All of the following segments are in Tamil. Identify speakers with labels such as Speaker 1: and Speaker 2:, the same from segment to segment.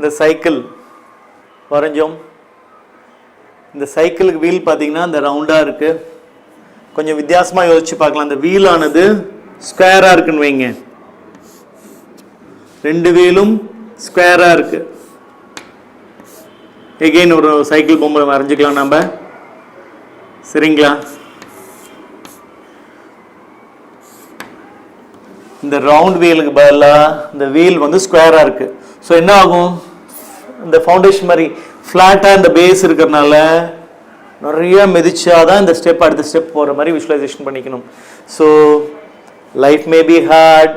Speaker 1: இந்த சைக்கிள் வரைஞ்சோம். இந்த சைக்கிளுக்கு வீல் பார்த்தீங்கன்னா இந்த ரவுண்டாக இருக்குது கொஞ்சம் வித்தியாசமாக யோசிச்சு பார்க்கலாம். இந்த வீலானது ஸ்கொயராக இருக்குன்னு வைங்க. ரெண்டு வீலும் ஸ்கொயராக இருக்குது எகெயின் ஒரு சைக்கிள் பொம்மை வரைஞ்சிக்கலாம் நம்ம சரிங்களா? இந்த ரவுண்ட் வீலுக்கு பதிலாக இந்த வீல் வந்து ஸ்கொயராக இருக்குது ஸோ என்ன ஆகும்? இந்த ஃபவுண்டேஷன் மாதிரி ஃப்ளாட்டாக இந்த பேஸ் இருக்கிறனால நிறைய மிதிச்சாதான் இந்த ஸ்டெப் அடுத்த ஸ்டெப் போகிற மாதிரி விஷுவலைசேஷன் பண்ணிக்கணும். So life may be hard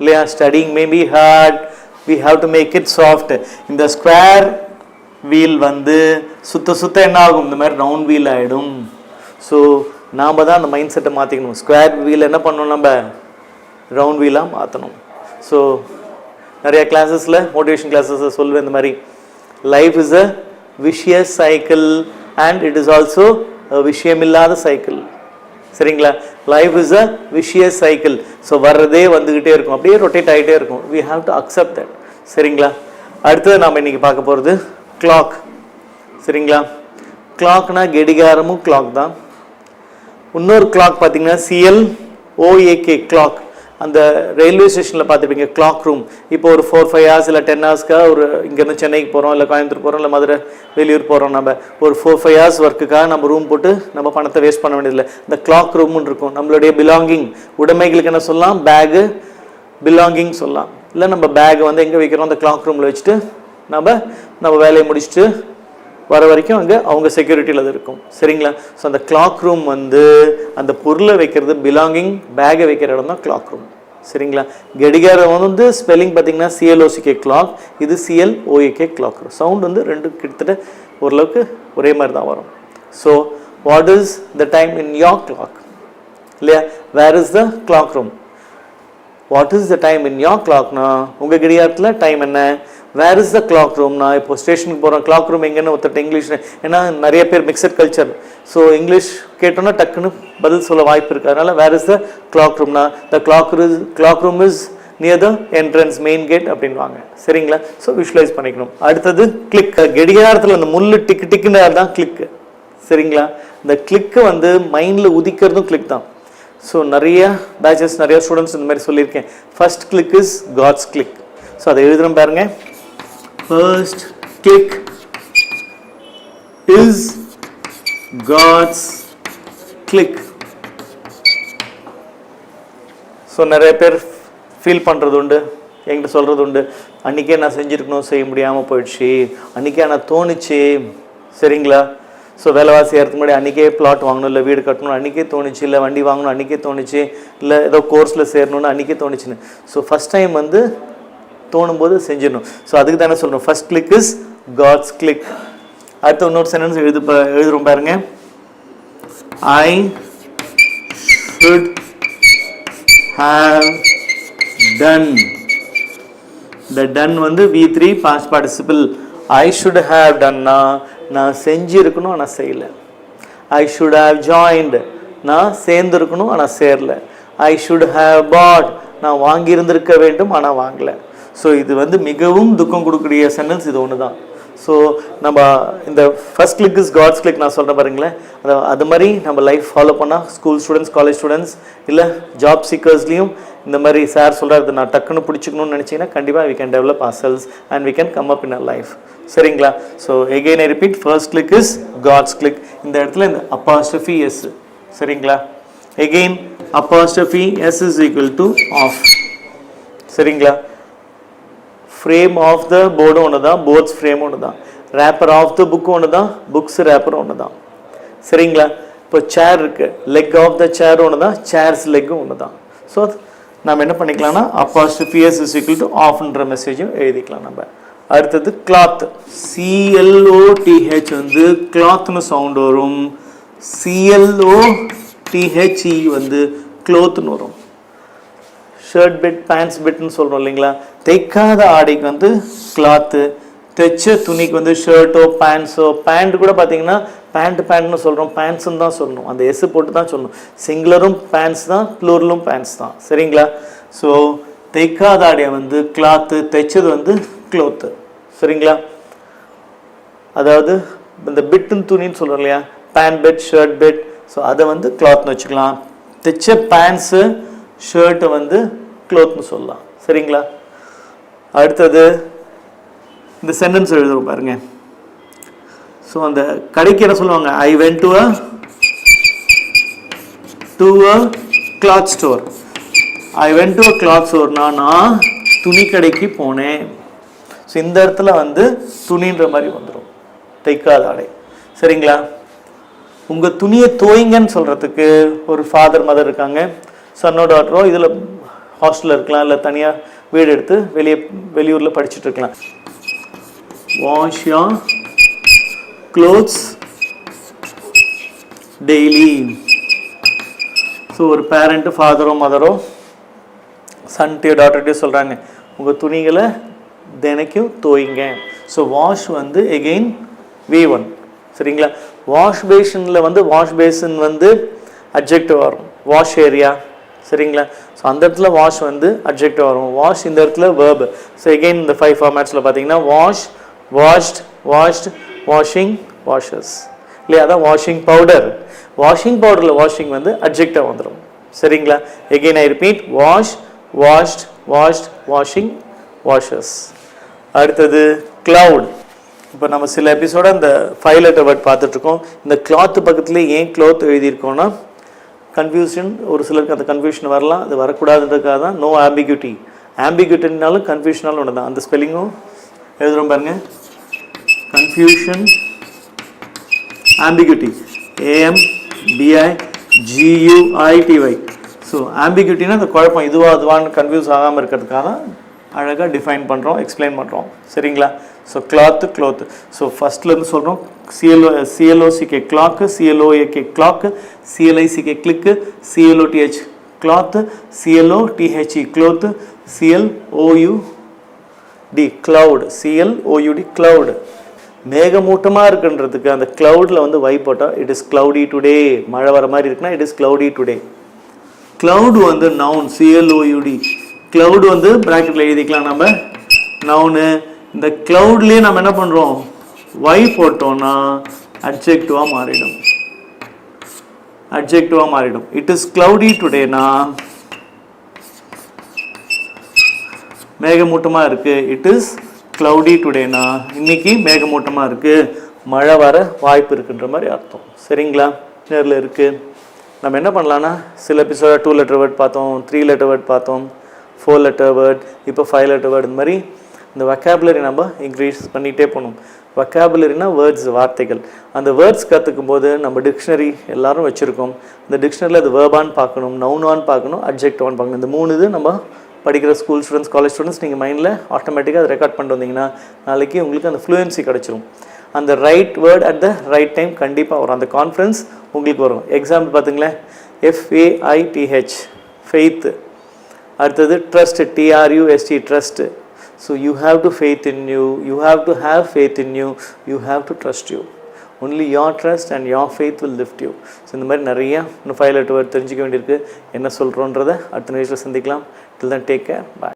Speaker 1: இல்லையா? Studying may be hard we have to make it soft இந்த ஸ்கொயர் வீல் வந்து சுத்த சுத்த என்ன ஆகும்? இந்த மாதிரி ரவுண்ட் வீல் ஆகிடும் ஸோ நாம் தான் அந்த மைண்ட் செட்டை மாற்றிக்கணும் ஸ்கொயர் வீல் என்ன பண்ணணும் நம்ம? ரவுண்ட் வீலாக மாற்றணும் ஸோ நிறைய கிளாஸஸில் மோட்டிவேஷன் கிளாஸஸில் சொல்லுவேன் இந்த மாதிரி. Life is a vicious cycle and it is also விஷயமில்லாத cycle சரிங்களா? Life is a vicious cycle so வர்றதே வந்துக்கிட்டே இருக்கும். அப்படியே ரொட்டேட் ஆகிட்டே இருக்கும். We have to accept that சரிங்களா? அடுத்தது நாம் இன்னைக்கு பார்க்க போகிறது கிளாக் சரிங்களா? கிளாக்னா கெடிகாரமும் கிளாக் தான். இன்னொரு கிளாக் பார்த்தீங்கன்னா C L O A K clock அந்த ரயில்வே ஸ்டேஷனில் பார்த்துப்பீங்க கிளாக் ரூம் இப்போ ஒரு ஃபோர் ஃபைவ் ஹவர்ஸ் இல்லை டென் ஹவர்ஸ்க்காக ஒரு இங்கேருந்து சென்னைக்கு போகிறோம் இல்லை கோயம்புத்தூர் போகிறோம் இல்லை மதுரை வெளியூர் போகிறோம் நம்ம. ஒரு ஃபோர் ஃபைவ் ஹவர்ஸ் ஒர்க்குக்காக நம்ம ரூம் போட்டு நம்ம பணத்தை வேஸ்ட் பண்ண வேண்டியதில்லை. இந்த கிளாக் ரூம்னு இருக்கும் நம்மளுடைய பிலாங்கிங் உடைமைகளுக்கு என்ன சொல்லலாம்? பேகு பிலாங்கிங் சொல்லலாம். இல்லை நம்ம பேக் வந்து எங்கே வைக்கிறோம்? அந்த கிளாக் ரூமில் வச்சுட்டு நம்ம நம்ம வேலையை முடிச்சுட்டு வர வரைக்கும் அங்கே அவங்க செக்யூரிட்டியில் அது இருக்கும். சரிங்களா? ஸோ அந்த கிளாக் ரூம் வந்து அந்த பொருளை வைக்கிறது பிலாங்கிங் பேகை வைக்கிற இடம் தான் கிளாக் ரூம் சரிங்களா? கடிகாரம் வந்து ஸ்பெல்லிங் பார்த்தீங்கன்னா C L O C K clock இது C L O A K clock sound வந்து ரெண்டு கிட்டத்தட்ட ஓரளவுக்கு ஒரே மாதிரி தான் வரும். So what is the time in your clock இல்லையா? Where is the clock room what is the time in your கிளாக்னா உங்கள் கடிகாரத்தில் டைம் என்ன? வேர் இஸ் த கிளாக் ரூம்னா இப்போ ஸ்டேஷனுக்கு போகிறோம் கிளாக் ரூம் எங்கன்னு ஒருத்தட்ட இங்கிலீஷ் ஏன்னா நிறைய பேர் மிக்சட் கல்ச்சர் ஸோ இங்கிலீஷ் கேட்டோன்னா டக்குன்னு பதில் சொல்ல வாய்ப்பு இருக்குது அதனால் where is the clock ரூம்னா the cloak is cloak room is near the entrance main gate அப்படின்வாங்க சரிங்களா? ஸோ விஷுவலைஸ் பண்ணிக்கணும். அடுத்தது கிளிக் கடிகாரத்தில் அந்த முள் டிக்கு டிக்குன்னு தான் கிளிக்கு சரிங்களா? இந்த கிளிக்கு வந்து மைண்டில் உதிக்கிறதும் கிளிக் தான். ஸோ நிறைய பேச்சஸ் நிறைய ஸ்டூடெண்ட்ஸ் இந்த மாதிரி சொல்லியிருக்கேன். First click is God's click so அதை எழுதுகிறோம் பாருங்க. First click is God's click so நிறைய பேர் ஃபீல் பண்ணுறது உண்டு. என்கிட்ட சொல்கிறது உண்டு. அன்றைக்கே நான் செஞ்சுருக்கணும் செய்ய முடியாமல் போயிடுச்சு. அன்றைக்கே நான் தோணுச்சு. சரிங்களா? ஸோ வேலைவாசி ஏறதுக்கு முன்னாடி அன்றைக்கே பிளாட் வாங்கணும் இல்லை வீடு கட்டணும் அன்றைக்கே தோணுச்சு இல்லை வண்டி வாங்கணும் அன்றைக்கே தோணுச்சு இல்லை ஏதோ கோர்ஸில் சேரணும்னு அன்றைக்கே தோணுச்சுன்னு. ஸோ ஃபஸ்ட் டைம் வந்து தோணும்போது செஞ்சிடணும். ஸோ அதுக்கு தானே சொல்கிறோம் first click is God's click அடுத்த இன்னொரு சென்டென்ஸ் எழுது ப எழுதுறோம் பாருங்க. ஐ ஷுட் ஹாவ் டன் இந்த டன் வந்து V three past participle I should have டன்னா நான் செஞ்சிருக்கணும் ஆனால் செய்யல. ஐ ஷுட் ஹேவ் ஜாயின்டு நான் சேர்ந்துருக்கணும் ஆனால் சேரல. ஐ ஷுட் ஹேவ் பாட் நான் வாங்கியிருந்திருக்க வேண்டும் ஆனால் வாங்கலை. ஸோ இது வந்து மிகவும் துக்கம் கொடுக்கக்கூடிய சென்டென்ஸ் இது ஒன்று தான் ஸோ நம்ம இந்த first click is God's click நான் சொல்கிறேன் பாருங்களேன். அது அது மாதிரி நம்ம லைஃப் ஃபாலோ பண்ணால் ஸ்கூல் ஸ்டூடெண்ட்ஸ் காலேஜ் ஸ்டூடெண்ட்ஸ் இல்லை ஜாப் சீக்கர்ஸ்லேயும் இந்த மாதிரி சார் சொல்கிறது நான் டக்குன்னு பிடிச்சிக்கணும்னு நினச்சிங்கன்னா கண்டிப்பாக we can develop ourselves and we can come up in a life சரிங்களா? So again I repeat first click is God's click இந்த இடத்துல இந்த அப்பாஸ்டஃபி எஸ் சரிங்களா? Again apostrophe s is equal to of சரிங்களா? ஃப்ரேம் ஆஃப் த போர்டும் ஒன்று தான் போர்ட்ஸ் ஃப்ரேம் ஒன்று தான் ரேப்பர் ஆஃப் த புக்கும் ஒன்று தான் புக்ஸ் ரேப்பர் ஒன்று தான் சரிங்களா? இப்போ சேர் இருக்குது லெக் ஆஃப் த சேர் ஒன்று தான் சேர்ஸ் லெக்கும் ஒன்று தான் ஸோ நம்ம என்ன பண்ணிக்கலாம்னா அப்பாஸ்டிபிஎஸ் இஸ் ஈக்குவல் டு ஆஃப்ன்ற மெசேஜும் எழுதிக்கலாம் நம்ம. அடுத்தது cloth C L O T H வந்து கிளாத்னு சவுண்ட் வரும். C L O T H E வந்து க்ளோத்னு வரும். ஷர்ட் பெட் பேண்ட்ஸ் பெட்னு சொல்கிறோம் இல்லைங்களா? தைக்காத ஆடைக்கு வந்து கிளாத்து தைச்ச துணிக்கு வந்து ஷர்ட்டோ பேண்ட்ஸோ பேண்ட் கூட பார்த்தீங்கன்னா பேண்ட் பேண்ட்னு சொல்கிறோம் பேண்ட்ஸுன்னு தான் சொல்லணும். அந்த எஸ் போட்டு தான் சொல்லணும். சிங்குலரும் பேண்ட்ஸ் தான் ப்ளூரலும் பேண்ட்ஸ் தான். சரிங்களா? ஸோ தைக்காத ஆடையை வந்து கிளாத்து தைச்சது வந்து க்ளோத்து சரிங்களா? அதாவது இந்த பிட்டுன்னு துணின்னு சொல்கிறோம் இல்லையா? Pant bit shirt bit so அதை வந்து கிளாத்னு வச்சுக்கலாம். தைச்ச பேண்ட்ஸு ஷர்ட்டை வந்து க்ளோத்னு சொல்லலாம். சரிங்களா? அடுத்தது இந்த சென்டென்ஸ் எழுதுகிறோம் பாருங்கள் ஸோ அந்த கடைக்கு என்ன சொல்லுவாங்க? I went to a to a cloth store I went to a cloth ஸ்டோர்னா நான் துணி கடைக்கு போனேன். ஸோ இந்த இடத்துல வந்து துணின்ற மாதிரி வந்துடும் தைக்காத ஆடை. சரிங்களா? உங்கள் துணியை தோய்ங்கன்னு சொல்கிறதுக்கு ஒரு ஃபாதர் மதர் இருக்காங்க. சன்னோ டாட்டரோ இதில் ஹாஸ்டலில் இருக்கலாம் இல்லை தனியாக வீடு எடுத்து வெளியே வெளியூரில் படிச்சுட்டு இருக்கலாம். Wash your clothes daily so ஒரு பேரண்ட்டு ஃபாதரோ மதரோ சன்ட்டே டாட்டர்கிட்டே சொல்கிறாங்க உங்கள் துணிகளை தினைக்கும் தோய்ங்க ஸோ வாஷ் வந்து எகெயின் வி ஒன் சரிங்களா? வாஷ் பேஷனில் வந்து வாஷ் பேஷன் வந்து அப்ஜெக்டிவ் வரும். வாஷ் ஏரியா சரிங்களா? ஸோ அந்த இடத்துல வாஷ் வந்து அப்ஜெக்டிவ் வரும். வாஷ் இந்த இடத்துல வேர்பு ஸோ எகெயின் இந்த ஃபைவ் ஃபார்மேட்ஸில் பார்த்தீங்கன்னா wash washed washed washing washes இல்லையா? அதான் வாஷிங் பவுடர் வாஷிங் பவுடரில் வாஷிங் வந்து அப்ஜெக்டாக வந்துடும் சரிங்களா? Again I repeat wash washed washed washing washes அடுத்தது க்ளவுட் இப்போ நம்ம சில எபிசோட அந்த ஃபைவ் லெட்டர் வேர்ட் பார்த்துட்ருக்கோம். இந்த கிளாத் பக்கத்துலேயே ஏன் க்ளாத் எழுதியிருக்கோம்னா கன்ஃபியூஷன் ஒரு சிலருக்கு அந்த கன்ஃபியூஷன் வரலாம் அது வரக்கூடாதுன்றதுக்காக தான். நோ ஆம்பிகியூட்டி ஆம்பிகியூட்டினாலும் கன்ஃபியூஷனாலும் ஒன்று தான் அந்த ஸ்பெல்லிங்கும் எழுதுகிறோம் பாருங்கள் confusion, ambiguity A M B I GUITY. So ஆம்பிகியூட்டினா இந்த குழப்பம் இதுவா அதுவான்னு கன்ஃபியூஸ் ஆகாமல் இருக்கிறதுக்காக அழகாக டிஃபைன் பண்ணுறோம் எக்ஸ்பிளைன் பண்ணுறோம் சரிங்களா? ஸோ கிளாத்து க்ளோத்து ஸோ ஃபஸ்ட்லேருந்து சொல்கிறோம் C L O C L O C K clock C L O A K cloak C L I C K click C L O T H cloth C L O T H E clothe C L O U D cloud C L O U D cloud மேகமூட்டமாக இருக்குன்றதுக்கு அந்த க்ளவுடில் வந்து வை போட்டால் இட் இஸ் க்ளவுடி டுடே மழை வர மாதிரி இருக்குன்னா it is cloudy today cloud வந்து noun C L O U D cloud வந்து ப்ராக்கெட்டில் எழுதிக்கலாம் நம்ம நவுனு இந்த க்ளவுட்லேயே நம்ம என்ன பண்ணுறோம் வை போட்டோம்னா அட்ஜெக்டிவாக மாறிடும். அட்ஜெக்டிவாக மாறிடும். இட் இஸ் க்ளவுடி டுடேனா மேகமூட்டமாக இருக்குது இட் இஸ் க்ளவுடி டுடேனா இன்னைக்கு மேகமூட்டமாக இருக்குது மழை வர வாய்ப்பு இருக்குன்ற மாதிரி அர்த்தம். சரிங்களா? நேரில் இருக்குது நம்ம என்ன பண்ணலான்னா சில எபிசோட டூ லெட்டர் வேர்ட் பார்த்தோம் த்ரீ லெட்டர் வேர்ட் பார்த்தோம் ஃபோர் லெட்டர் வேர்ட் இப்போ ஃபைவ் லெட்டர் வேர்ட் இந்த மாதிரி இந்த வொக்காபுலரி நம்ம இன்க்ரீஸ் பண்ணிகிட்டே போகணும். வொக்காபுலரினா வேர்ட்ஸ் வார்த்தைகள். அந்த வேர்ட்ஸ் கற்றுக்கும் போது நம்ம டிக்ஷனரி எல்லாரும் வச்சுருக்கோம். இந்த டிக்ஷனரியில் அது வேர்பான்னு பார்க்கணும் நவுனான்னு பார்க்கணும் அப்ஜெக்டிவான்னு பார்க்கணும். இந்த மூணு இது நம்ம படிக்கிற ஸ்கூல் ஸ்டூடெண்ட்ஸ் காலேஜ் ஸ்டூடெண்ட்ஸ் நீங்கள் மைண்டில் ஆட்டோமேட்டிக்காக அதை ரெக்கார்ட் பண்ணிட்டு வந்தீங்கன்னா நாளைக்கு உங்களுக்கு அந்த ஃப்ளூயன்சி கிடச்சிரும். அந்த right word at the right time கண்டிப்பாக வரும். அந்த கான்ஃபிடன்ஸ் உங்களுக்கு வரும். Example பார்த்துங்களேன் F A I T H faith அடுத்தது trust T R U S T trust so you have to faith in you you have to have faith in you you have to trust you only your trust and your faith will lift you so இந்த மாதிரி நிறைய இன்னும் ஃபைவ் லெட்டர் தெரிஞ்சுக்க வேண்டியிருக்கு. என்ன சொல்கிறோன்றதை அடுத்த நிகழ்ச்சியில் சந்திக்கலாம். டில் தான் டேக் கேர் பாய்